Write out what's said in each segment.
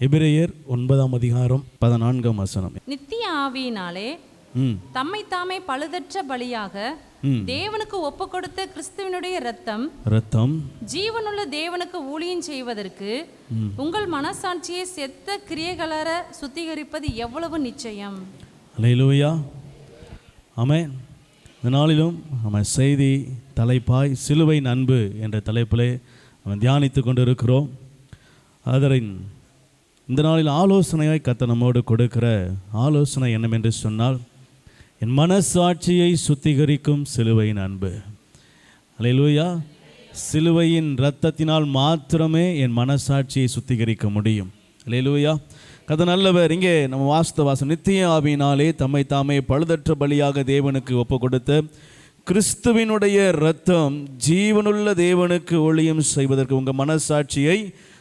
எபிரேயர் ஒன்பதாம் அதிகாரம் பதினான்காம் வசனம். நித்திய ஆவியினாலே தம்மை தாமே பழுதற்ற பலியாக. தேவனுக்கு ஒப்பு கொடுத்த கிறிஸ்துவனுடைய இரத்தம் ரத்தம் ஜீவனுள்ள தேவனுக்கு ஊழியம் செய்வதற்கு உங்கள் மனசாட்சியை செத்த கிரியைகளற சுத்திகரிப்பது எவ்வளவு நிச்சயம்? அலையிலூயா. ஆமென். இந்த நாளிலும் நம்ம செய்தி தலைப்பாய் சிலுவையின் அன்பு என்ற தலைப்பிலே நம்ம தியானித்து கொண்டு இருக்கிறோம் அதரின் இந்த நாளில் ஆலோசனையாய் கத்த நம்மோடு கொடுக்கிற ஆலோசனை என்னவென்று சொன்னால் என் மனசாட்சியை சுத்திகரிக்கும் சிலுவையின் அன்பு. அலையிலூயா சிலுவையின் இரத்தத்தினால் மாத்திரமே என் மனசாட்சியை சுத்திகரிக்க முடியும். அலையிலூயா கதை நல்லவர் இங்கே நம்ம வாஸ்த வாசம் நித்திய ஆவியினாலே தம்மை தாமே பழுதற்ற பலியாக தேவனுக்கு ஒப்பு கொடுத்த கிறிஸ்துவினுடைய இரத்தம் ஜீவனுள்ள தேவனுக்கு ஒளியும் செய்வதற்கு உங்கள் மனசாட்சியை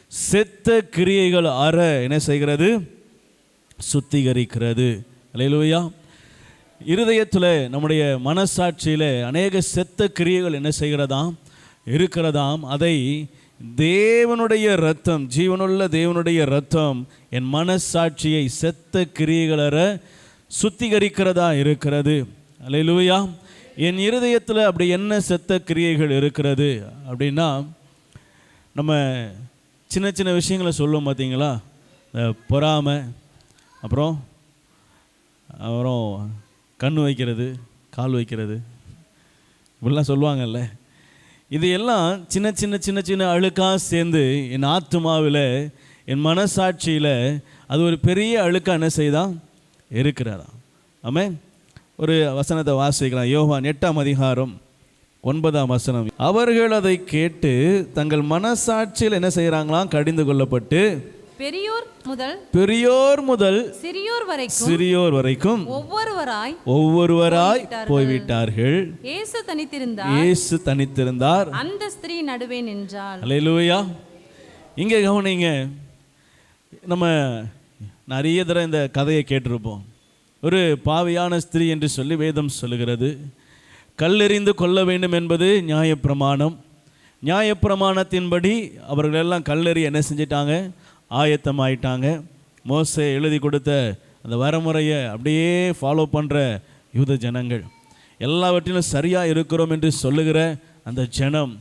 செத்த கிரியைகள் அற என்ன செய்கிறது? சுத்திகரிக்கிறது. அலையிலுவையா இருதயத்தில் நம்முடைய மனசாட்சியில் அநேக செத்த கிரியைகள் என்ன செய்கிறதாம் இருக்கிறதாம். அதை தேவனுடைய ரத்தம் ஜீவனுள்ள தேவனுடைய ரத்தம் என் மனசாட்சியை செத்த கிரியைகளற சுத்திகரிக்கிறதா இருக்கிறது. அலையிலுவையா என் இருதயத்தில் அப்படி என்ன செத்த கிரியைகள் இருக்கிறது? அப்படின்னா நம்ம சின்ன சின்ன விஷயங்களை சொல்லுவோம் பார்த்தீங்களா? பொறாமை அப்புறம் அப்புறம் கண் வைக்கிறது கால் வைக்கிறது இப்படிலாம் சொல்லுவாங்கல்ல. இது எல்லாம் சின்ன சின்ன சின்ன சின்ன அழுக்காக சேர்ந்து என் ஆத்மாவில் என் மனசாட்சியில் அது ஒரு பெரிய அழுக்காக என்ன செய்தான் இருக்கிறாராம் ஆமே ஒரு வசனத்தை வாசிக்கலாம். யோகா எட்டாம் அதிகாரம். ஒன்பதாம் வசனம். அவர்கள் அதை கேட்டு தங்கள் மனசாட்சியில் என்ன செய்கிறாங்களாம் கடிந்து கொள்ளப்பட்டு பெரியோர் முதல் பெரியோர் முதல் சிறியோர் வரைக்கும் சிறியோர் வரைக்கும் ஒவ்வொருவராய் ஒவ்வொருவராய் போய்விட்டார்கள். இயேசு தனித்திருந்தார். இயேசு தனித்திருந்தார். அந்த ஸ்திரீ நடுவே நின்றாள். அல்லேலூயா. இங்கே கவனிங்க. நம்ம நிறைய தடவை இந்த கதையை கேட்டிருப்போம். ஒரு பாவியான ஸ்திரீ என்று சொல்லி வேதம் சொல்லுகிறது. கல்லெறிந்து கொள்ள வேண்டும் என்பது நியாயப்பிரமாணம். நியாயப்பிரமாணத்தின்படி அவர்கள் எல்லாம் கல்லெறி என்ன செஞ்சிட்டாங்க? ஆயத்தமாயிட்டாங்க. மோசை எழுதி கொடுத்த அந்த வரமுறையை அப்படியே ஃபாலோ பண்ணுற யூத ஜனங்கள். எல்லாவற்றிலும் சரியாக இருக்கிறோம் என்று சொல்லுகிற அந்த ஜனம்.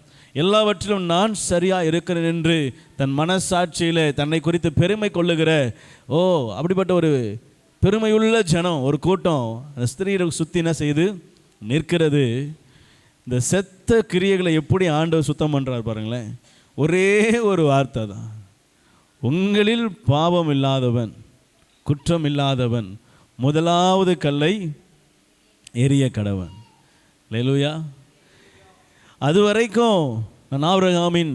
எல்லாவற்றிலும் நான் சரியாக இருக்கிறேன் என்று தன் மனசாட்சியில் தன்னை குறித்து பெருமை கொள்ளுகிற ஓ அப்படிப்பட்ட ஒரு பெருமையுள்ள ஜனம் ஒரு கூட்டம். அந்த ஸ்திரீரை சுற்றி என்ன செய்து நிற்கிறது. இந்த செத்த கிரியைகளை எப்படி ஆண்டவர் சுத்தம் பண்ணுறார் பாருங்களேன். ஒரே ஒரு வார்த்தை தான். உங்களில் பாவம் இல்லாதவன் குற்றம் இல்லாதவன் முதலாவது கல்லை எரிய கடவன். லேலுயா அது வரைக்கும் நான் ஆபிரகாமின்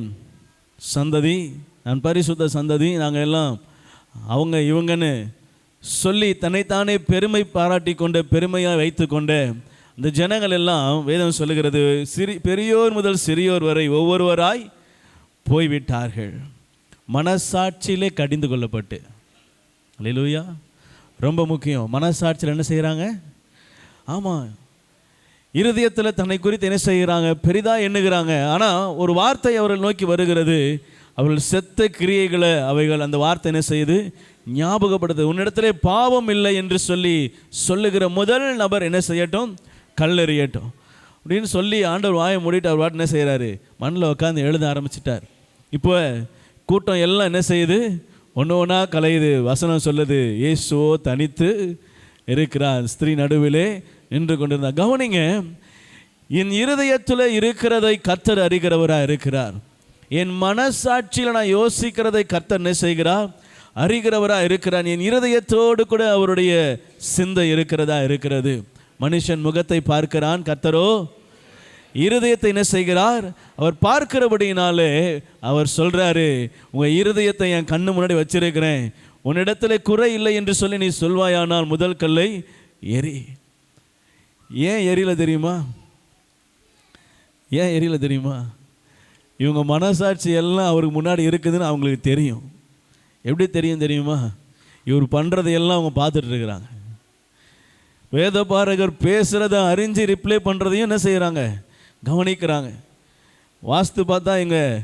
சந்ததி நான் பரிசுத்த சந்ததி நாங்கள் எல்லாம் அவங்க இவங்கன்னு சொல்லி தன்னைத்தானே பெருமை பாராட்டி கொண்ட பெருமையாக வைத்து கொண்ட இந்த ஜனங்கள் எல்லாம் வேதம் சொல்லுகிறது சிறி பெரியோர் முதல் சிறியோர் வரை ஒவ்வொருவராய் போய்விட்டார்கள். மனசாட்சியிலே கடிந்து கொள்ளப்பட்டு. அல்லேலூயா. ரொம்ப முக்கியம். மனசாட்சியில் என்ன செய்கிறாங்க? ஆமாம் இருதயத்தில் தன்னை குறித்து என்ன செய்கிறாங்க? பெரிதாக எண்ணுகிறாங்க. ஆனால் ஒரு வார்த்தை அவர்கள் நோக்கி வருகிறது. அவர்கள் செத்த கிரியைகளை அவைகள் அந்த வார்த்தை என்ன செய்யுது? ஞாபகப்படுது உன்னிடத்திலே பாவம் இல்லை என்று சொல்லி சொல்லுகிற முதல் நபர் என்ன செய்யட்டும்? கல்லெறியட்டும் அப்படின்னு சொல்லி ஆண்டவர் வாயை மூடிட்டு அவர் வாட்டு என்ன செய்கிறாரு மண்ணில் உட்காந்து எழுத ஆரம்பிச்சிட்டார். இப்போ கூட்டம் எல்லாம் என்ன செய்யுது? ஒன்று ஒன்றா கலையுது. வசனம் சொல்லுது ஏசோ தனித்து இருக்கிறார். ஸ்திரீ நடுவிலே நின்று கொண்டிருந்தார். கவனிங்க என் இருதயத்தில் இருக்கிறதை கத்தர் அறிகிறவராக இருக்கிறார். என் மனசாட்சியில் நான் யோசிக்கிறதை கத்தர் என்ன செய்கிறார்? அறிகிறவராக இருக்கிறார். என் இருதயத்தோடு கூட அவருடைய சிந்தை இருக்கிறதா இருக்கிறது. மனுஷன் முகத்தை பார்க்கிறான் கத்தரோ இருதயத்தை என்ன செய்கிறார்? அவர் பார்க்கிறபடினாலே அவர் சொல்கிறாரு உங்கள் இருதயத்தை என் கண்ணு முன்னாடி வச்சிருக்கிறேன். உன்னிடத்தில் குறை இல்லை என்று சொல்லி நீ சொல்வாயானால் முதல் கல்லை எரி ஏன் எரியல தெரியுமா? ஏன் எரியல தெரியுமா? இவங்க மனசாட்சி எல்லாம் அவருக்கு முன்னாடி இருக்குதுன்னு அவங்களுக்கு தெரியும். எப்படி தெரியும் தெரியுமா? இவர் பண்ணுறதையெல்லாம் அவங்க பார்த்துட்ருக்குறாங்க இருக்கிறாங்க வேதபாரகர் பேசுகிறத அறிஞ்சு ரிப்ளை பண்ணுறதையும் என்ன செய்கிறாங்க கவனிக்கிறாங்க. வாஸ்து பார்த்தா இங்கே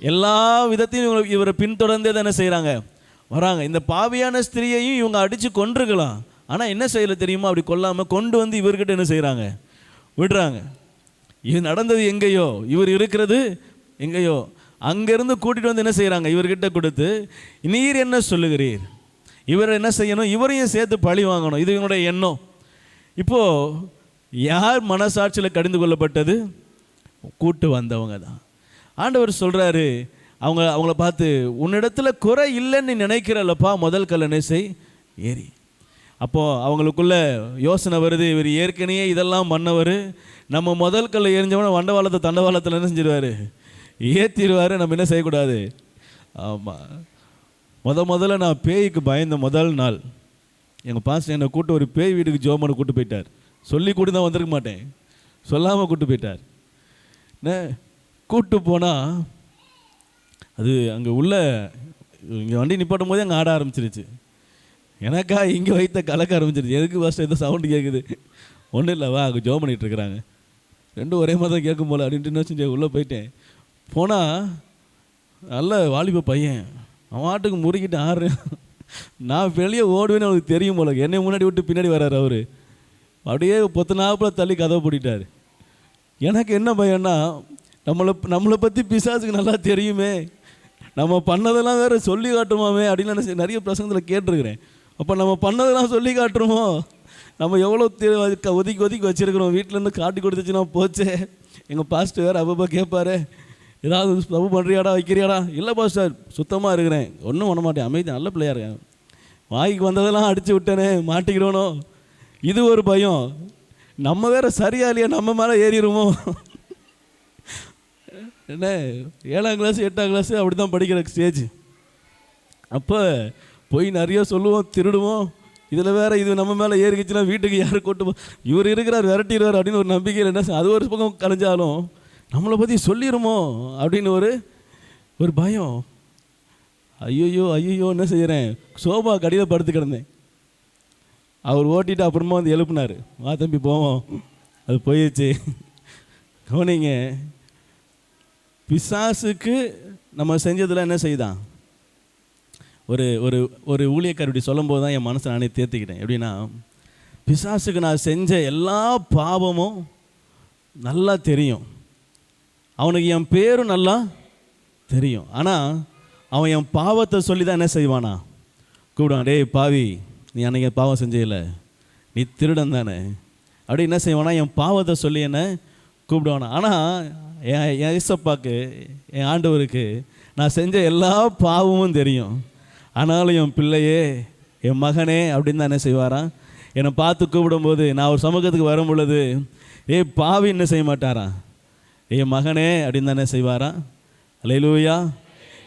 எல்லா விதத்தையும் இவங்களை- இவரை பின்தொடர்ந்தே தான் என்ன செய்கிறாங்க வராங்க. இந்த பாவியான ஸ்திரியையும் இவங்க அடித்து கொன்றுக்கலாம். ஆனால் என்ன செய்யல தெரியுமா? அப்படி கொல்லாமல் கொண்டு வந்து இவர்கிட்ட என்ன செய்கிறாங்க விடுறாங்க. இது நடந்தது எங்கேயோ? இவர் இருக்கிறது எங்கேயோ? அங்கேருந்து கூட்டிகிட்டு வந்து என்ன செய்கிறாங்க இவர்கிட்ட கொடுத்து நீர் என்ன சொல்லுகிறீர்? இவர் என்ன செய்யணும்? இவரையும் சேர்த்து பழி வாங்கணும். இது இவங்களுடைய எண்ணம். இப்போது யார் மனசாட்சியில் கடிந்து கொள்ளப்பட்டது? கூட்டு வந்தவங்க தான். ஆண்டவர் சொல்கிறாரு அவங்க அவங்கள பார்த்து உன்னிடத்துல குறை இல்லைன்னு நினைக்கிறல்லப்பா முதல் கல்லணை செய் ஏறி. அப்போது அவங்களுக்குள்ள யோசனை வருது இவர் ஏற்கனவே இதெல்லாம் பண்ணவர். நம்ம முதல் கல்லை எரிஞ்சவன வண்டவாளத்தை தண்டவாளத்தில் என்ன செஞ்சிருவார்? ஏற்றிடுவார் நம்ம என்ன செய்யக்கூடாது? ஆமாம் முத முதல்ல நான் பேய்க்கு பயந்த முதல் நாள். எங்கள் பாஸ்டர் என்னை கூட்டு ஒரு பேய் வீட்டுக்கு ஜோமனை கூட்டு போயிட்டார். சொல்லி கூட தான் வந்திருக்க மாட்டேன். சொல்லாமல் கூட்டு போயிட்டார். என்ன கூட்டு போனால் அது அங்கே உள்ள இங்கே வண்டி நிப்பாட்டும் போதே அங்கே ஆட ஆரம்பிச்சிருச்சு. எனக்கா இங்கே வைத்த கலக்க ஆரம்பிச்சிருச்சு. எதுக்கு ஃபஸ்ட்டு எதோ சவுண்டு கேட்குது ஒன்றும் இல்லை வா அங்கே ஜோ பண்ணிகிட்ருக்குறாங்க ரெண்டும் ஒரே மாதிரி தான் கேட்கும் போல அப்படின்ட்டு என்ன செஞ்சேன் உள்ளே போயிட்டேன். போனால் நல்ல வாலிப பையன். அவன் ஆட்டுக்கு முறுக்கிட்டு ஆடுறேன். நான் வெளியே ஓடுவேன்னு அவனுக்கு தெரியும் போல என்னை முன்னாடி விட்டு பின்னாடி வர்றாரு அவர். அப்படியே பொத்து நாப்பில் தள்ளி கதவை பிடிட்டார் எனக்கு என்ன பயம்னா நம்மளை நம்மளை பற்றி பிசாசுக்கு நல்லா தெரியுமே. நம்ம பண்ணதெல்லாம் வேறு சொல்லி காட்டுமாமே அப்படின்னு நான் நிறைய பிரசங்கத்தில் கேட்டிருக்கிறேன். அப்போ நம்ம பண்ணதெல்லாம் சொல்லி காட்டுறோமோ? நம்ம எவ்வளோ ஒதுக்கி ஒதுக்கி வச்சிருக்கிறோம். வீட்டிலேருந்து காட்டி கொடுத்துச்சுன்னா போச்சே. எங்கள் பாஸ்ட்டு வேறு அப்பப்போ கேட்பாரு ஏதாவது தப்பு பண்ணுறியாடா வைக்கிறியாடா? இல்லை பாஸ்டர் சுத்தமாக இருக்கிறேன். ஒன்றும் பண்ண மாட்டேன். அமைதி நல்ல பிள்ளையாக இருக்கேன். வாய்க்கு வந்ததெல்லாம் அடித்து விட்டேனே மாட்டிக்கிறோனோ இது ஒரு பயம். நம்ம வேற சரியா இல்லையா? நம்ம மேலே ஏறிடுமோ என்ன? ஏழாம் கிளாஸ் எட்டாம் கிளாஸ் அப்படி தான் படிக்கிற ஸ்டேஜ் அப்போ போய் நிறைய சொல்லுவோம் திருடுவோம். இதில் வேற இது நம்ம மேலே ஏறிக்கிச்சுன்னா வீட்டுக்கு யார் கூட்டு இவர் இருக்கிறார் விரட்டிடுவார் அப்படின்னு ஒரு நம்பிக்கையில் என்ன அது ஒரு பக்கம் கலைஞ்சாலும் நம்மளை பற்றி சொல்லிடுமோ அப்படின்னு ஒரு ஒரு பயம். ஐயோ ஐயோ என்ன செய்கிறேன் சோபா கடியில் படுத்து கிடந்தேன். அவர் ஓட்டிட்டு அப்புறமா வந்து எழுப்புனார். வா தம்பி போவோம். அது போயிடுச்சு கவனிங்க பிசாசுக்கு நம்ம செஞ்சதில் என்ன செய்தான்? ஒரு ஒரு ஒரு ஊழியக்கார் இப்படி சொல்லும்போது தான் என் மனசை நானே தேர்த்திக்கிட்டேன் எப்படின்னா பிசாசுக்கு நான் செஞ்ச எல்லா பாவமும் நல்லா தெரியும். அவனுக்கு என் பேரும் நல்லா தெரியும். ஆனால் அவன் என் பாவத்தை சொல்லி தான் என்ன செய்வானா? கூப்பிடுவான் டேய் பாவி நீ அன்னைக்கு பாவம் செஞ்சதில்ல நீ திருடன் தானே. அப்படி என்ன செய்வானா? என் பாவத்தை சொல்லி என்ன கூப்பிடுவானா? ஆனால் என் என் இசப்பாக்கு என் ஆண்டவருக்கு நான் செஞ்ச எல்லா பாவமும் தெரியும். ஆனாலும் என் பிள்ளையே என் மகனே அப்படின்னு தான் என்ன செய்வாராம் என்னை பார்த்து கூப்பிடும்போது நான் ஒரு சமூகத்துக்கு வரும் பொழுது ஏய் பாவி என்ன செய்ய மாட்டாரா? என் மகனே அப்படின்னு தானே செய்வாராம்? அலையிலூயா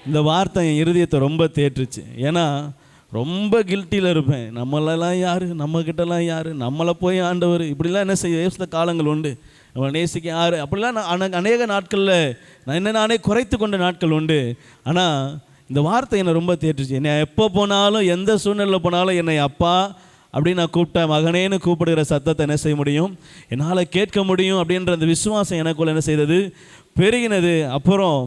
இந்த வார்த்தை என் இருதயத்தை ரொம்ப தேற்றுச்சு. ஏன்னா ரொம்ப கில்ட்டியில் இருப்பேன். நம்மளெல்லாம் யார்? நம்மக்கிட்டலாம் யார்? நம்மளை போய் ஆண்டவர் இப்படிலாம் என்ன செய்ய? யோசித்த காலங்கள் உண்டு. நம்ம நேசிக்க யார்? அப்படிலாம் நான் அநேக நாட்களில் நான் என்ன நானே குறைத்து கொண்ட நாட்கள் உண்டு. ஆனால் இந்த வார்த்தை என்னை ரொம்ப தேற்றுச்சு. என்னை எப்போ போனாலும் எந்த சூழ்நிலையில் போனாலும் என்னை அப்பா அப்படின்னு நான் கூப்பிட்டேன் மகனேன்னு கூப்பிடுகிற சத்தத்தை என்ன செய்ய முடியும்? என்னால் கேட்க முடியும் அப்படின்ற அந்த விசுவாசம் எனக்குள்ள என்ன செய்தது? பெருகினது. அப்புறம்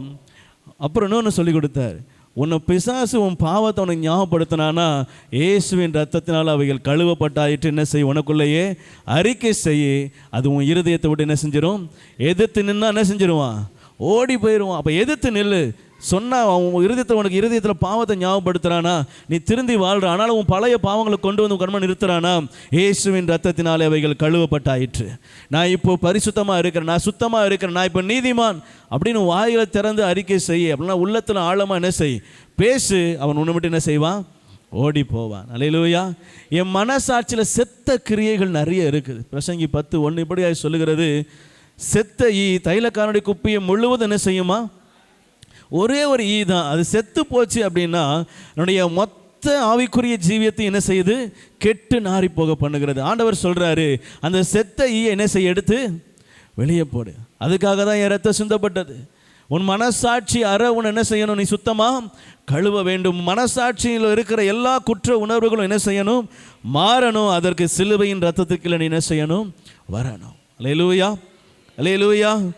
அப்புறம் இன்னொன்று சொல்லி கொடுத்தார். உன்னை பிசாசு உன் பாவத்தை உனக்கு ஞாபகப்படுத்தினானா இயேசுவின் ரத்தத்தினால் அவைகள் கழுவப்பட்டாயிற்று. என்ன செய்யும் உனக்குள்ளேயே அறிக்கை செய்ய அது உன் இருதயத்தை விட்டு என்ன செஞ்சிடும் எதிர்த்து நின்னா என்ன செஞ்சிருவான்? ஓடி போயிடுவான் அப்போ எதிர்த்து நில்லு. சொன்னா அவன் இருதயத்தை உனக்கு இருதயத்தில் பாவத்தை ஞாபகப்படுத்துறானா? நீ திருந்தி வாழ்ற. ஆனாலும் உன் பழைய பாவங்களை கொண்டு வந்து கண்மன் நிறுத்துறானா? இயேசுவின் ரத்தத்தினாலே அவைகள் கழுவப்பட்டாயிற்று. நான் இப்போ பரிசுத்தமாக இருக்கிறேன். நான் சுத்தமாக இருக்கிறேன். நான் இப்போ நீதிமான். அப்படின்னு வாயில திறந்து அறிக்கை செய்ய. அப்படின்னா உள்ளத்தில் ஆழமாக என்ன செய்? பேசு. அவன் உன்னை மட்டும் என்ன செய்வான்? ஓடி போவான். அலையிலூயா. என் மனசாட்சியில் செத்த கிரியைகள் நிறைய இருக்குது. பிரசங்கி பத்து ஒன்று இப்படியாக சொல்லுகிறது. செத்த ஈ தைலக்காரனுடைய குப்பையை முழுவதும் என்ன செய்யுமா? ஒரே ஒரு ஈ தான். அது செத்து போச்சு அப்படின்னா என்னுடைய மொத்த ஆவிக்குரிய ஜீவியத்தை என்ன செய்யுது? கெட்டு நாறி போக பண்ணுகிறது. ஆண்டவர் சொல்றாரு அந்த செத்த ஈயை என்ன செய்ய எடுத்து வெளியே போடு. அதுக்காக தான் என் ரத்தம் சிந்தப்பட்டது உன் மனசாட்சி அற உன் என்ன செய்யணும்? நீ சுத்தமாக கழுவ வேண்டும். மனசாட்சியில் இருக்கிற எல்லா குற்ற உணர்வுகளும் என்ன செய்யணும்? மாறணும். அதற்கு சிலுவையின் ரத்தத்துக்குள்ள நீ என்ன செய்யணும்? வரணும். அலையலூயா. அலையலூயா.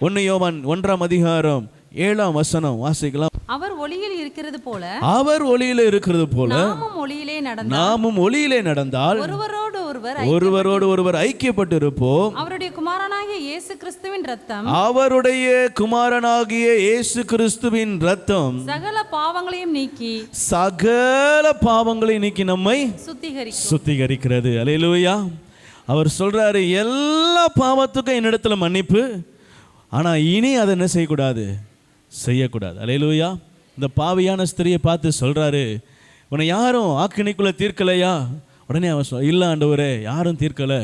ஒன்று யோவான் ஒன்றாம் அதிகாரம் ஏழாம் வசனம் வாசிக்கலாம். அவர் ஒளியில் இருக்கிறது போல அவர் ஒளியில இருக்கிறது போல நாமும் ஒளியிலே நடந்தால் நாமும் ஒளியிலே நடந்தால் ஒருவரோடு ஒருவர் ஒருவரோடு ஒருவர் ஐக்கியப்பட்டு இருப்போம் அவருடைய குமாரனாகிய இயேசு கிறிஸ்துவின் ரத்தம் அவருடைய குமாரனாகிய இயேசு கிறிஸ்துவின் ரத்தம் சகல பாவங்களையும் நீக்கி சகல பாவங்களை நீக்கி நம்மை சுத்திகரிக்கும். சுத்திகரிக்கிறது. அலையிலுயா அவர் சொல்றாரு எல்லா பாவத்துக்கும் என்னிடத்துல மன்னிப்பு. ஆனா இனி அதை என்ன செய்யக்கூடாது? செய்யக்கூடாது. அலையிலுயா இந்த பாவியான ஸ்திரியை பார்த்து சொல்கிறாரு உன்னை யாரும் ஆக்கினைக்குள்ளே தீர்க்கலையா? உடனே அவன் சொல் இல்லை ஆண்டவரே யாரும் தீர்க்கலை.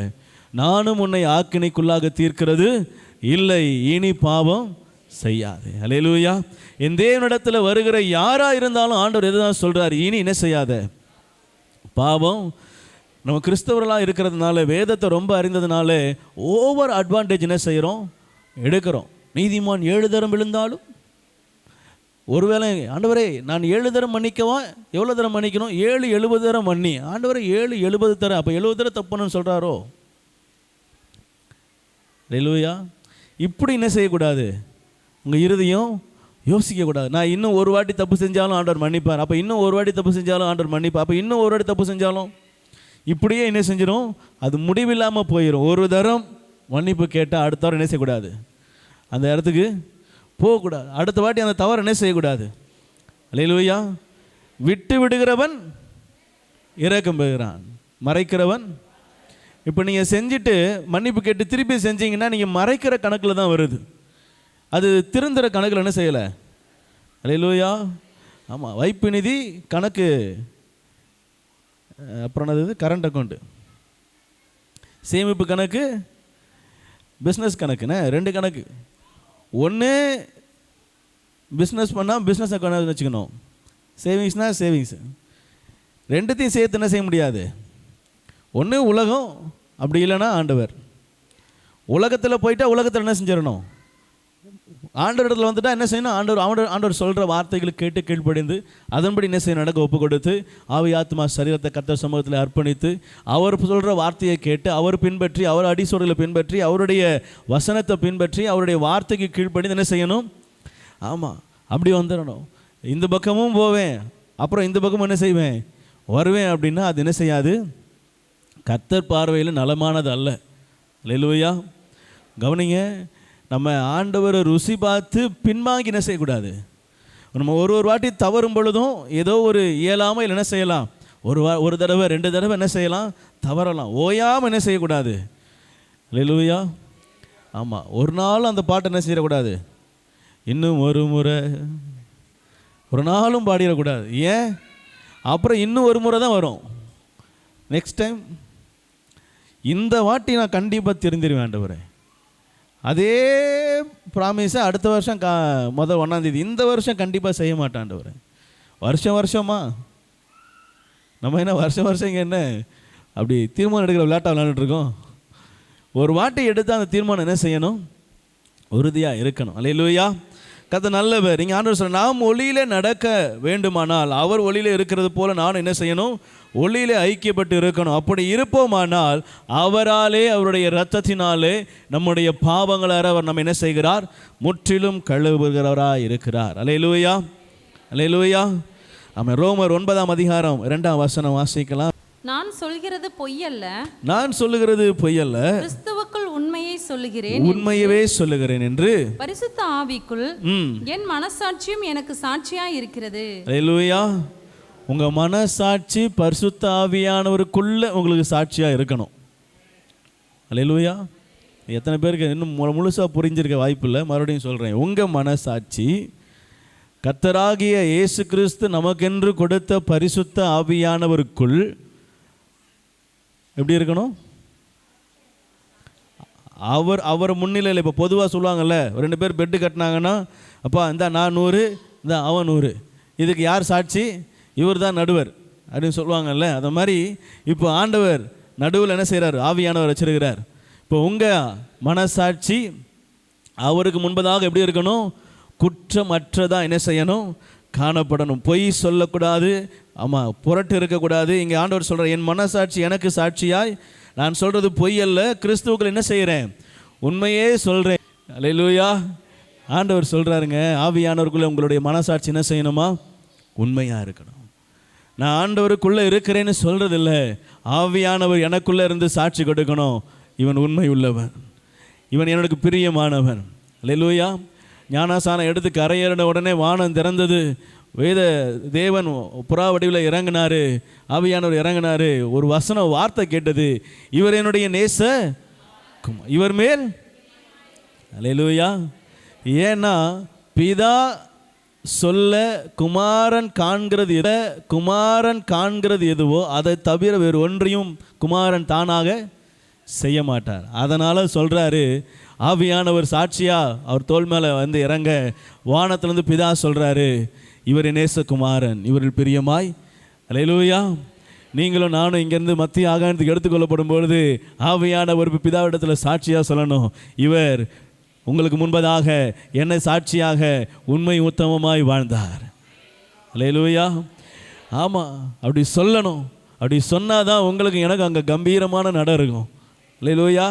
நானும் உன்னை ஆக்கினைக்குள்ளாக தீர்க்கிறது இல்லை. இனி பாவம் செய்யாது. அலையிலுயா என் தேவனிடத்தில் வருகிற யாராக இருந்தாலும் ஆண்டவர் எது தான் சொல்கிறார் இனி என்ன செய்யாத? பாவம் நம்ம கிறிஸ்தவர்களாக இருக்கிறதுனால வேதத்தை ரொம்ப அறிந்ததுனால ஓவர் அட்வான்டேஜ் என்ன செய்கிறோம் எடுக்கிறோம். நீதிமான் ஏழு தரம் விழுந்தாலும் ஒருவேளை ஆண்டவரே நான் ஏழு தரம் மன்னிக்கவா? எவ்வளோ தரம் மன்னிக்கணும்? ஏழு எழுபது தரம் மன்னி. ஆண்டவரே ஏழு எழுபது தரம். அப்போ எழுபது தரம் தப்புன்னு சொல்கிறாரோ ரெலுவையா இப்படி என்ன செய்யக்கூடாது? உங்கள் இருதயம் யோசிக்கக்கூடாது. நான் இன்னும் ஒரு வாட்டி தப்பு செஞ்சாலும் ஆண்டவர் மன்னிப்பார். அப்போ இன்னும் ஒரு வாட்டி தப்பு செஞ்சாலும் ஆண்டவர் மன்னிப்பார். அப்போ இன்னும் ஒரு வாட்டி தப்பு செஞ்சாலும் இப்படியே என்ன செஞ்சிடும் அது முடிவில்லாமல் போயிடும் ஒரு தரம் மன்னிப்பு கேட்டால் அடுத்த வாரம் என்ன செய்யக்கூடாது? அந்த இடத்துக்கு போகக்கூடாது. அடுத்த வாட்டி அந்த தவறு என்ன செய்யக்கூடாது? அலையிலுவையா விட்டு விடுகிறவன் இறக்கம் பெறுகிறான். மறைக்கிறவன். இப்போ நீங்கள் செஞ்சுட்டு மன்னிப்பு கேட்டு திருப்பி செஞ்சீங்கன்னா நீங்கள் மறைக்கிற கணக்கில் தான் வருது. அது திருந்துற கணக்கில் என்ன செய்யலை? அலையிலுவையா ஆமாம் வைப்பு நிதி கணக்கு. அப்புறம் என்னது? கரண்ட் அக்கௌண்ட்டு சேமிப்பு கணக்கு பிஸ்னஸ் கணக்குண்ணே ரெண்டு கணக்கு. ஒன்று பிஸ்னஸ் பண்ணால் பிஸ்னஸ் அக்கௌண்ட் வச்சுக்கணும். சேவிங்ஸ்னால் சேவிங்ஸ் ரெண்டுத்தையும் சேர்த்து என்ன செய்ய முடியாது? ஒன்று உலகம் அப்படி இல்லைன்னா ஆண்டவர். உலகத்தில் போயிட்டால் உலகத்தில் என்ன செஞ்சிடணும்? ஆண்டவர் இடத்துல வந்துட்டால் என்ன செய்யணும்? ஆண்டவர் ஆண்டவர் ஆண்டவர் சொல்கிற வார்த்தைகளை கேட்டு கீழ்ப்படிந்து அதன்படி என்ன செய்ய நடக்க ஒப்பு கொடுத்து ஆவி ஆத்மா சரீரத்தை கத்த சமூகத்தில் அர்ப்பணித்து அவர் சொல்கிற வார்த்தையை கேட்டு அவர் பின்பற்றி அவர் அடிசோடுகளை பின்பற்றி அவருடைய வசனத்தை பின்பற்றி அவருடைய வார்த்தைக்கு கீழ்ப்படிந்து என்ன செய்யணும்? ஆமாம் அப்படி வந்துடணும். இந்த பக்கமும் போவேன். அப்புறம் இந்த பக்கமும் என்ன செய்வேன்? வருவேன் அப்படின்னா அது என்ன செய்யாது? கத்தர் பார்வையில் நலமானது அல்ல. லெலுவையா கவனிங்க நம்ம ஆண்டவரை ருசி பார்த்து பின்வாங்கி என்ன செய்யக்கூடாது? நம்ம ஒரு ஒரு வாட்டி தவறும் பொழுதும் ஏதோ ஒரு இயலாமல் என்ன செய்யலாம்? ஒரு வா ஒரு தடவை ரெண்டு தடவை என்ன செய்யலாம்? தவறலாம். ஓயாமல் என்ன செய்யக்கூடாது? லெலுவையா ஆமாம் ஒரு நாளும் அந்த பாட்டை என்ன செய்யக்கூடாது இன்னும் ஒரு முறை. ஒரு நாளும் பாடிடக்கூடாது. ஏன்? அப்புறம் இன்னும் ஒரு முறை தான் வரும். நெக்ஸ்ட் டைம் இந்த வாட்டி நான் கண்டிப்பாக தெரிஞ்சிருவேன் ஆண்டவரே. அதே ப்ராமிஸை அடுத்த வருஷம் கா முதல் ஒன்றாந்தேதி இந்த வருஷம் கண்டிப்பாக செய்ய மாட்டேன் வருஷம் வருஷமா? நம்ம என்ன வருஷம் வருஷம் இங்கே என்ன? அப்படி தீர்மானம் எடுக்கிற விளையாட்டாக விளையாண்டுருக்கோம் ஒரு வாட்டி எடுத்து அந்த தீர்மானம் என்ன செய்யணும்? உறுதியாக இருக்கணும். அல்லையிலூயா கதை நல்லவர். நீங்கள் ஆண்டவர் சொல்ல நாம் ஒளியிலே நடக்க வேண்டுமானால் அவர் ஒளியிலே இருக்கிறது போல நான் என்ன செய்யணும்? ஒளியிலே ஐக்கியப்பட்டு இருக்கணும். அப்படி இருப்போமானால் அவராலே அவருடைய இரத்தத்தினாலே நம்முடைய பாவங்களார அவர் நம்ம என்ன செய்கிறார்? முற்றிலும் கழுவுகிறவராக இருக்கிறார். அலையிலூயா அலையிலூயா ஆமாம் ரோமர் ஒன்பதாம் அதிகாரம் இரண்டாம் வசனம் வாசிக்கலாம். நான் சொல்கிறது பொய்யல்ல நான் சொல்லுகிறது பொய்யல்ல கிறிஸ்துவுக்குள் சொல்லுகிறேன் உண்மையவே சொல்லுகிறேன் என்று பரிசுத்த ஆவிக்குள் என் மனசாட்சியும் எனக்கு சாட்சியா இருக்கிறது அல்லேலூயா உங்கள் மனசாட்சி பரிசுத்த ஆவியானவருக்குள்ள உங்களுக்கு சாட்சியாக இருக்கணும் அல்லேலூயா எத்தனை பேருக்கு இன்னும் முழுசாக புரிஞ்சிருக்க வாய்ப்பு இல்லை மறுபடியும் சொல்கிறேன் உங்கள் மனசாட்சி கத்தராகிய இயேசு கிறிஸ்து நமக்கென்று கொடுத்த பரிசுத்த ஆவியானவருக்குள் எப்படி இருக்கணும்? அவர் அவர் முன்னிலையில் இப்போ பொதுவாக சொல்லுவாங்கல்ல ரெண்டு பேர் பெட்டு கட்டினாங்கன்னா அப்பா இந்த நான் நூறு இந்த அவன் நூறு. இதுக்கு யார் சாட்சி? இவர் தான் நடுவர் அப்படின்னு சொல்லுவாங்கல்ல அதை மாதிரி இப்போ ஆண்டவர் நடுவில் என்ன செய்கிறார் ஆவியானவர் வச்சிருக்கிறார். இப்போ உங்கள் மனசாட்சி அவருக்கு முன்பதாக எப்படி இருக்கணும்? குற்றமற்றதாக என்ன செய்யணும்? காணப்படணும். பொய் சொல்லக்கூடாது ஆமாம் புரட்டு இருக்கக்கூடாது. இங்கே ஆண்டவர் சொல்கிறார் என் மனசாட்சி எனக்கு சாட்சியாய் நான் சொல்கிறது பொய் அல்ல கிறிஸ்துவுக்கள் என்ன செய்கிறேன் உண்மையே சொல்கிறேன் அல்லேலூயா ஆண்டவர் சொல்கிறாருங்க ஆவியானவருக்குள்ளே உங்களுடைய மனசாட்சி என்ன செய்யணுமா? உண்மையாக இருக்கணும். நான் ஆண்டவருக்குள்ளே இருக்கிறேன்னு சொல்கிறதில்ல ஆவியானவர் எனக்குள்ளே இருந்து சாட்சி கொடுக்கணும். இவன் உண்மை உள்ளவன் இவன் எனக்கு பிரியமானவன். லெலூயா ஞானாசானம் எடுத்து கரையேறின உடனே வானம் திறந்தது. வேத தேவன் புறா வடிவில் இறங்கினார் ஆவியானவர் இறங்கினார். ஒரு வசன வார்த்தை கேட்டது இவர் என்னுடைய நேச? இவர் மேல்? அலையலூயா ஏன்னா பிதா சொல்ல குமாரன் காண்கிறது எத? குமாரன் காண்கிறது எதுவோ அதை தவிர வேறு ஒன்றையும் குமாரன் தானாக செய்ய மாட்டார். அதனால் சொல்கிறாரு ஆவியானவர் சாட்சியா? அவர் தோல் மேலே வந்து இறங்க. வானத்திலேருந்து பிதா சொல்கிறாரு இவர் நேசகுமாரன் இவரில் பிரியமாய். அலையலூயா நீங்களும் நானும் இங்கேருந்து மத்திய ஆகாயத்துக்கு எடுத்துக்கொள்ளப்படும் பொழுது ஆவியானவர் பிதாவிடத்தில் சாட்சியாக சொல்லணும். இவர் உங்களுக்கு முன்பதாக என்னை சாட்சியாக உண்மை உத்தமமாய் வாழ்ந்தார். அல்லேலூயா ஆமாம் அப்படி சொல்லணும். அப்படி சொன்னாதான் உங்களுக்கு எனக்கு அங்கே கம்பீரமான நட இருக்கும். அல்லேலூயா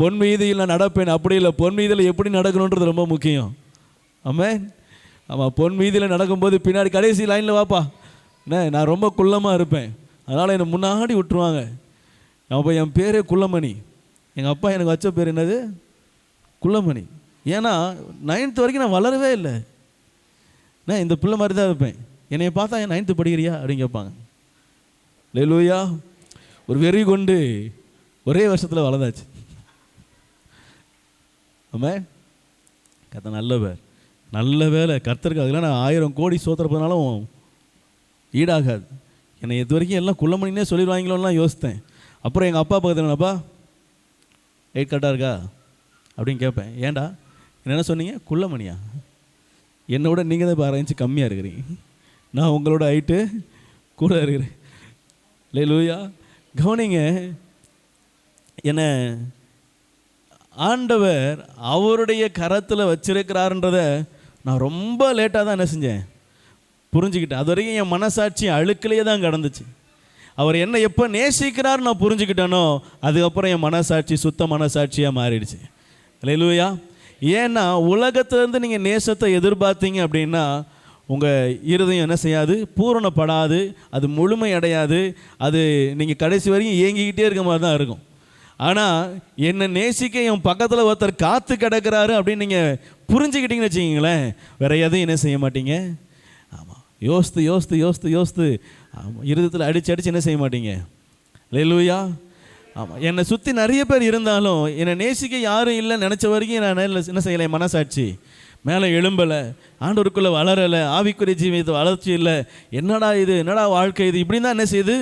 பொன் மீதியில் நான் நடப்பேன் அப்படி இல்லை. பொன் மீதியில் எப்படி நடக்கணுன்றது ரொம்ப முக்கியம். ஆமாம் ஆமாம் பொன் மீதியில் நடக்கும்போது பின்னாடி கடைசி லைனில் வாப்பா. என்ன நான் ரொம்ப குள்ளமாக இருப்பேன். அதனால் என்னை முன்னாடி விட்டுருவாங்க. அப்போ என் பேரே குள்ளமணி. எங்கள் அப்பா எனக்கு வச்ச பேர் என்னது? குள்ளமணி. ஏன்னா நைன்த்து வரைக்கும் நான் வளரவே இல்லை. நான் இந்த பிள்ளை மாதிரி தான் இருப்பேன். என்னைய பார்த்தா என் நைன்த்து படிக்கிறியா? அப்படின்னு கேட்பாங்க. லேலூயா ஒரு வெறி கொண்டு ஒரே வருஷத்தில் வளர்ந்தாச்சு. ஆமே கத்த பேர் நல்ல வேலை. கர்த்தருக்கு அதெல்லாம் நான் ஆயிரம் கோடி சோத்துறப்பதுனாலும் ஈடாகாது. என்னை இது வரைக்கும் எல்லாம் குள்ளமணினே சொல்லிடுவாங்களோலாம் யோசித்தேன். அப்புறம் எங்கள் அப்பா பக்கத்தில் என்னப்பா? எயிட் கரெக்டாக இருக்கா? அப்படின்னு கேட்பேன் ஏன்டா என்ன சொன்னீங்க? குள்ளமணியா? என்னை விட நீங்கள் தான் இப்போ ஆரம்பிச்சு கம்மியாக இருக்கிறீங்க. நான் உங்களோட ஹைட்டு கூட இருக்கிறேன். லே லூயா கவனிங்க என்ன ஆண்டவர் அவருடைய கரத்தில் வச்சிருக்கிறாருன்றதை நான் ரொம்ப லேட்டாக தான் என்ன செஞ்சேன்? புரிஞ்சுக்கிட்டேன். அது வரைக்கும் என் மனசாட்சி அழுக்கிலேயே தான் கடந்துச்சு. அவர் என்ன எப்போ நேசிக்கிறார் நான் புரிஞ்சுக்கிட்டேனோ அதுக்கப்புறம் என் மனசாட்சி சுத்த மனசாட்சியாக மாறிடுச்சு. இல்லையா ஏன்னா உலகத்திலேருந்து நீங்கள் நேசத்தை எதிர்பார்த்தீங்க அப்படின்னா உங்கள் இருதயம் என்ன செய்யாது? பூரணப்படாது அது முழுமை அடையாது அது நீங்கள் கடைசி வரைக்கும் ஏங்கிக்கிட்டே இருக்க மாதிரி தான் இருக்கும். ஆனால் என்னை நேசிக்க என் பக்கத்தில் ஒருத்தர் காத்து கிடக்கிறாரு அப்படின்னு நீங்கள் புரிஞ்சுக்கிட்டீங்கன்னு வச்சுக்கிங்களேன். வேற எதையும் என்ன செய்ய மாட்டீங்க? ஆமாம் யோசித்து யோசித்து யோசித்து யோசித்து. ஆமாம் இருதத்தில் அடித்து அடித்து என்ன செய்ய மாட்டீங்க? லேலூயா ஆமாம் என்னை சுற்றி நிறைய பேர் இருந்தாலும் என்னை நேசிக்க யாரும் இல்லைன்னு நினச்ச வரைக்கும் நான் என்ன என்ன செய்யலை? மனசாட்சி. மேலே எழும்பலை ஆண்டோருக்குள்ளே வளரலை ஆவிக்குறை ஜீவியத்தை வளர்ச்சி இல்லை. என்னடா இது? என்னடா வாழ்க்கை இது? இப்படி தான் என்ன செய்யுது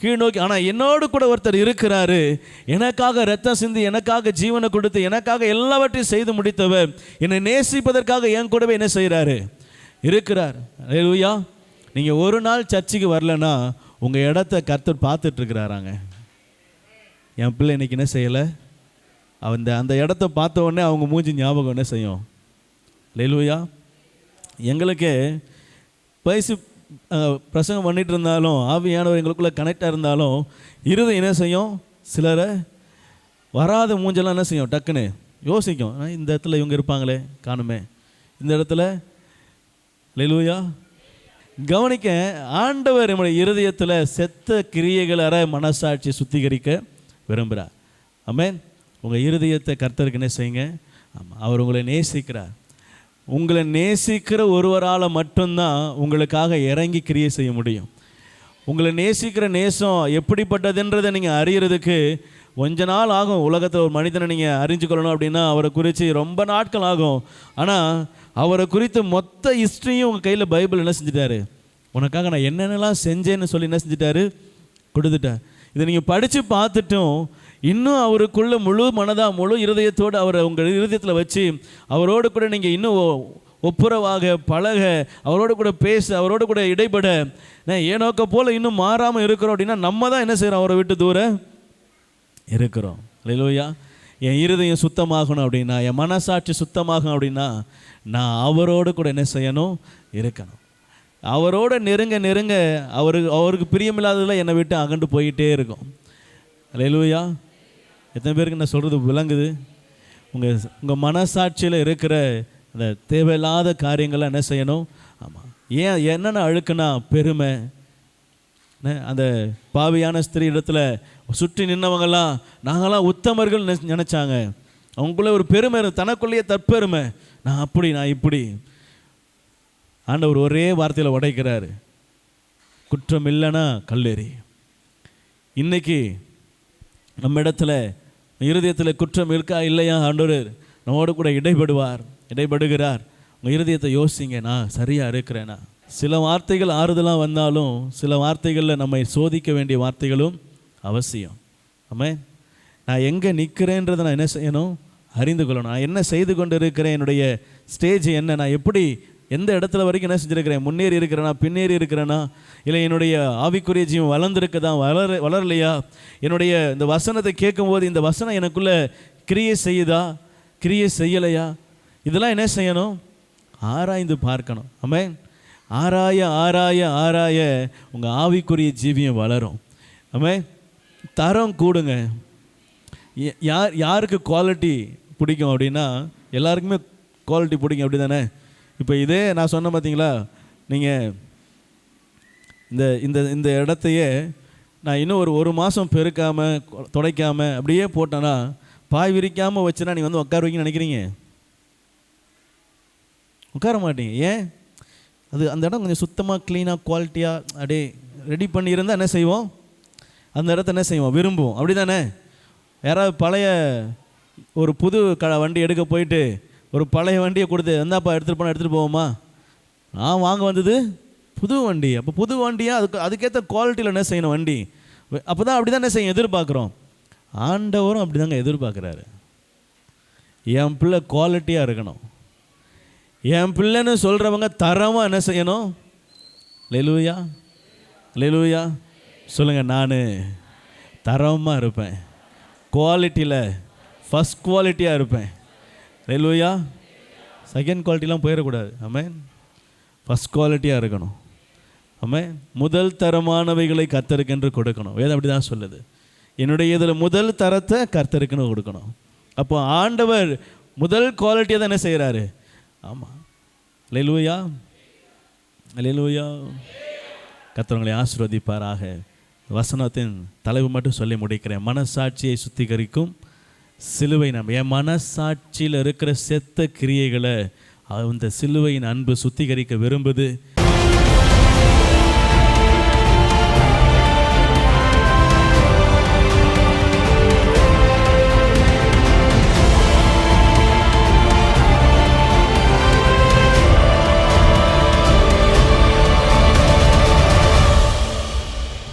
கீழ் நோக்கி ஆனால் என்னோடு கூட ஒருத்தர் இருக்கிறாரு. எனக்காக ரத்தம் சிந்தி எனக்காக ஜீவனை கொடுத்து எனக்காக எல்லாவற்றையும் செய்து முடித்தவர். என்னை நேசிப்பதற்காக என் கூடவே என்ன செய்கிறாரு இருக்கிறார். லூயா நீங்கள் ஒரு நாள் சர்ச்சுக்கு வரலன்னா உங்கள் இடத்த கர்த்தர் பார்த்துட்ருக்குறாராங்க. என் பிள்ளை இன்னைக்கு என்ன செய்யலை? அந்த அந்த இடத்த பார்த்த உடனே அவங்க மூஞ்சி ஞாபகம் என்ன செய்யும்? லேலூயா எங்களுக்கு பேசி பிரசங்கம் பண்ணிகிட்டு இருந்தாலும் ஆவியானவர் எங்களுக்குள்ளே கனெக்டாக இருந்தாலும் இருதயம் என்ன செய்யும்? சிலரை வராத மூஞ்செல்லாம் என்ன செய்யும்? டக்குன்னு யோசிக்கும். இந்த இடத்துல இவங்க இருப்பாங்களே காணுமே. இந்த இடத்துல லெலுயா கவனிக்க ஆண்டவர் நம்முடைய இருதயத்தில் செத்த கிரியைகள் அற சுத்திகரிக்க விரும்புகிறார் ஆமேன் உங்கள் இருதயத்தை கர்த்தருக்கு என்ன செய்யுங்க? ஆமாம் அவர் உங்களை நேசிக்கிறார். உங்களை நேசிக்கிற ஒருவரால் மட்டும்தான் உங்களுக்காக இறங்கி கிரியை செய்ய முடியும். உங்களை நேசிக்கிற நேசம் எப்படிப்பட்டதுன்றதை நீங்கள் அறியறதுக்கு கொஞ்ச நாள் ஆகும். உலகத்தில் ஒரு மனிதனை நீங்கள் அறிஞ்சுக்கொள்ளணும் அப்படின்னா அவரை குறித்து ரொம்ப நாட்கள் ஆகும். ஆனால் அவரை குறித்து மொத்த ஹிஸ்ட்ரியும் உங்கள் கையில் பைபிள் என்ன செஞ்சிட்டாரு? உனக்காக நான் என்னென்னலாம் செஞ்சேன்னு சொல்லி என்ன செஞ்சிட்டாரு? கொடுத்துட்டார் இதை நீங்கள் படித்து பார்த்துட்டும் இன்னும் அவருக்குள்ள முழு மனதாக முழு இருதயத்தோடு அவரை உங்கள் இருதயத்தில் வச்சு அவரோடு கூட நீங்கள் இன்னும் ஒ- ஒப்புரவாக பழக அவரோடு கூட பேச அவரோடு கூட இடைபட. ஏனோக்க போல் இன்னும் மாறாமல் இருக்கிறோம் அப்படின்னா நம்ம தான் என்ன செய்கிறோம் அவரை விட்டு தூர இருக்கிறோம். இல்லையா என் இருதயம் சுத்தமாகணும் அப்படின்னா என் மனசாட்சி சுத்தமாகணும் அப்படின்னா நான் அவரோடு கூட என்ன செய்யணும்? இருக்கணும். அவரோட நெருங்க நெருங்க அவருக்கு அவருக்கு பிரியமில்லாததில் என்னை விட்டு அகண்டு போயிட்டே இருக்கும். அல்லேலூயா எத்தனை பேருக்கு நான் சொல்கிறது விளங்குது? உங்கள் உங்கள் மனசாட்சியில் இருக்கிற அந்த தேவையில்லாத காரியங்களை என்ன செய்யணும்? ஆமாம் ஏன் என்னென்ன அழுக்குனா பெருமை? அந்த பாவியான ஸ்திரீ இடத்துல சுற்றி நின்னவங்கெல்லாம் நாங்களாம் உத்தமர்கள் நினச்சாங்க. நினைச்சாங்க ஒரு பெருமை தனக்குள்ளேயே தற்பெருமை. நான் அப்படி நான் இப்படி. ஆண்டவர் ஒரே வார்த்தையில் உடைக்கிறாரு. குற்றம் இல்லைன்னா கல்லேறி. இன்னைக்கு நம்ம இடத்துல இருதயத்தில் குற்றம் இருக்கா இல்லையா ஆண்டவர்? நம்மோடு கூட இடைபடுவார் இடைபடுகிறார். உங்கள் இருதயத்தை யோசிங்க நான் சரியாக இருக்கிறேனா? சில வார்த்தைகள் ஆறுதலாக வந்தாலும் சில வார்த்தைகளில் நம்மை சோதிக்க வேண்டிய வார்த்தைகளும் அவசியம். ஆமே நான் எங்கே நிற்கிறேன்றதை நான் என்ன செய்யணும்? அறிந்து கொள்ளணும். நான் என்ன செய்து கொண்டு இருக்கிறேன் என்னுடைய ஸ்டேஜ் என்ன? நான் எப்படி எந்த இடத்துல வரைக்கும் என்ன செஞ்சுருக்கிறேன்? முன்னேறி இருக்கிறேனா? பின்னேறி இருக்கிறேனா? இல்லை என்னுடைய ஆவிக்குரிய ஜீவன் தான் வளர வளரலையா? என்னுடைய இந்த வசனத்தை கேட்கும்போது இந்த வசனம் எனக்குள்ள கிரியை செய்யுதா? கிரியை செய்யலையா? இதெல்லாம் என்ன செய்யணும்? ஆராய்ந்து பார்க்கணும். ஆமே ஆராய ஆராய ஆராய உங்கள் ஆவிக்குரிய ஜீவியம் வளரும். ஆமே தரம் கூடுங்க. யார் யாருக்கு குவாலிட்டி பிடிக்கும் அப்படின்னா எல்லாருக்குமே குவாலிட்டி பிடிக்கும் அப்படி தானே இப்போ இதே நான் சொன்னேன் பார்த்தீங்களா நீங்கள் இந்த இந்த இந்த இடத்தையே நான் இன்னும் ஒரு ஒரு மாதம் பெருக்காமல் துடைக்காமல் அப்படியே போட்டேன்னா பாய் விரிக்காமல் வச்சுனா நீங்கள் வந்து உட்காருவீங்கன்னு நினைக்கிறீங்க? உட்கார மாட்டீங்க. ஏன்? அது அந்த இடம் கொஞ்சம் சுத்தமாக க்ளீனாக குவாலிட்டியாக அப்படியே ரெடி பண்ணியிருந்தால் என்ன செய்வோம்? அந்த இடத்த என்ன செய்வோம்? விரும்புவோம். அப்படி தானே யாராவது பழைய ஒரு புது க வண்டி எடுக்க போயிட்டு ஒரு பழைய வண்டியை கொடுத்து எந்தாப்பா எடுத்துகிட்டு போனால் எடுத்துகிட்டு போவோமா? நான் வாங்க வந்தது புது வண்டி. அப்போ புது வண்டியாக அதுக்கு அதுக்கேற்ற குவாலிட்டியில் என்ன செய்யணும் வண்டி? அப்போ தான் அப்படி தான் என்ன செய்யும் எதிர்பார்க்குறோம். ஆண்டவரும் அப்படி தாங்க எதிர்பார்க்குறாரு. என் பிள்ளை குவாலிட்டியாக இருக்கணும். என் பிள்ளைன்னு சொல்கிறவங்க தரமாக என்ன செய்யணும்? லெலுயா லெலுயா சொல்லுங்கள் நான் தரமாக இருப்பேன். குவாலிட்டியில் ஃபஸ்ட் குவாலிட்டியாக இருப்பேன். லெலுயா செகண்ட் குவாலிட்டிலாம் போயிடக்கூடாது. ஆமென் ஃபஸ்ட் குவாலிட்டியாக இருக்கணும். ஆமென். முதல் தரமானவைகளை கத்தருக்கென்று கொடுக்கணும். வேதம் அப்படி தான் சொல்லுது. என்னுடைய இதில் முதல் தரத்தை கர்த்தருக்குன்னு கொடுக்கணும். அப்போ ஆண்டவர் முதல் குவாலிட்டியை தான் என்ன செய்கிறாரு ஆமாம் லெலுவையா லெலுயா கத்தவங்களை ஆசிர்வதிப்பாராக. வசனத்தின் தலைவு மட்டும் சொல்லி முடிக்கிறேன். மனசாட்சியை சுத்திகரிக்கும் சிலுவை நம்ம என் மனசாட்சியில் இருக்கிற செத்த கிரியைகளை அந்த சிலுவையின் அன்பு சுத்திகரிக்க விரும்புது.